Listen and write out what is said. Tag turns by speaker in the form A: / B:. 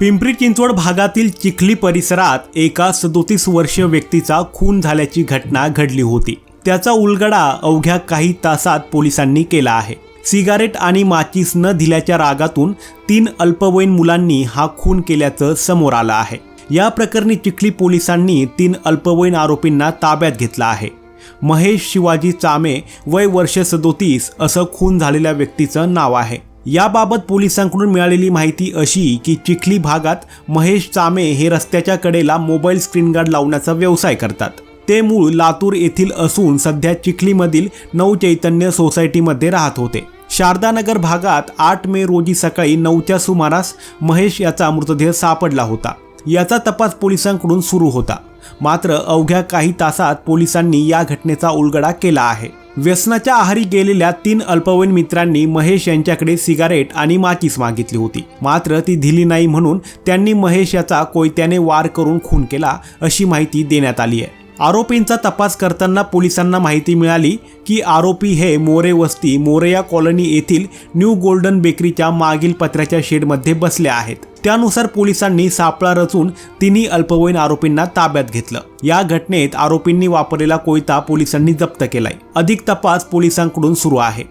A: पिंपरी चिंचवड भागातील चिखली परिसरात एका सदोतीस वर्षीय व्यक्तीचा खून झाल्याची घटना घडली होती. त्याचा उलगडा अवघ्या काही तासात पोलिसांनी केला आहे. सिगारेट आणि माचीस न दिल्याच्या रागातून तीन अल्पवयीन मुलांनी हा खून केल्याचं समोर आलं आहे. या प्रकरणी चिखली पोलिसांनी तीन अल्पवयीन आरोपींना ताब्यात घेतलं आहे. महेश शिवाजी चामे वय वर्ष सदोतीस असं खून झालेल्या व्यक्तीचं नाव आहे. याबाबत पोलिसांकडून मिळालेली माहिती अशी की चिखली भागात महेश चामे हे रस्त्याच्या कडेला मोबाईल स्क्रीन गार्ड लावण्याचा व्यवसाय करतात. ते मूळ लातूर येथील असून सध्या चिखलीमधील नवचैतन्य सोसायटीमध्ये राहत होते. शारदानगर भागात आठ मे रोजी सकाळी नऊच्या सुमारास महेश याचा मृतदेह सापडला होता. याचा तपास पोलिसांकडून सुरू होता. मात्र अवघ्या काही तासात पोलिसांनी या घटनेचा उलगडा केला आहे. व्यसनाच्या आहारी गेलेल्या तीन अल्पवयीन मित्रांनी महेश यांच्याकडे सिगारेट आणि माचीस मागितली होती. मात्र ती दिली नाही म्हणून त्यांनी महेश याचा कोयत्याने वार करून खून केला अशी माहिती देण्यात आली आहे. आरोपींचा तपास करताना पोलिसांना माहिती मिळाली की आरोपी हे मोरे वस्ती मोरया कॉलनी येथील न्यू गोल्डन बेकरीच्या मागील पत्र्याच्या शेडमध्ये बसले आहेत. त्यानुसार पोलिसांनी सापळा रचून तिन्ही अल्पवयीन आरोपींना ताब्यात घेतलं. या घटनेत आरोपींनी वापरलेला कोयता पोलिसांनी जप्त केलाय. अधिक तपास पोलिसांकडून सुरू आहे.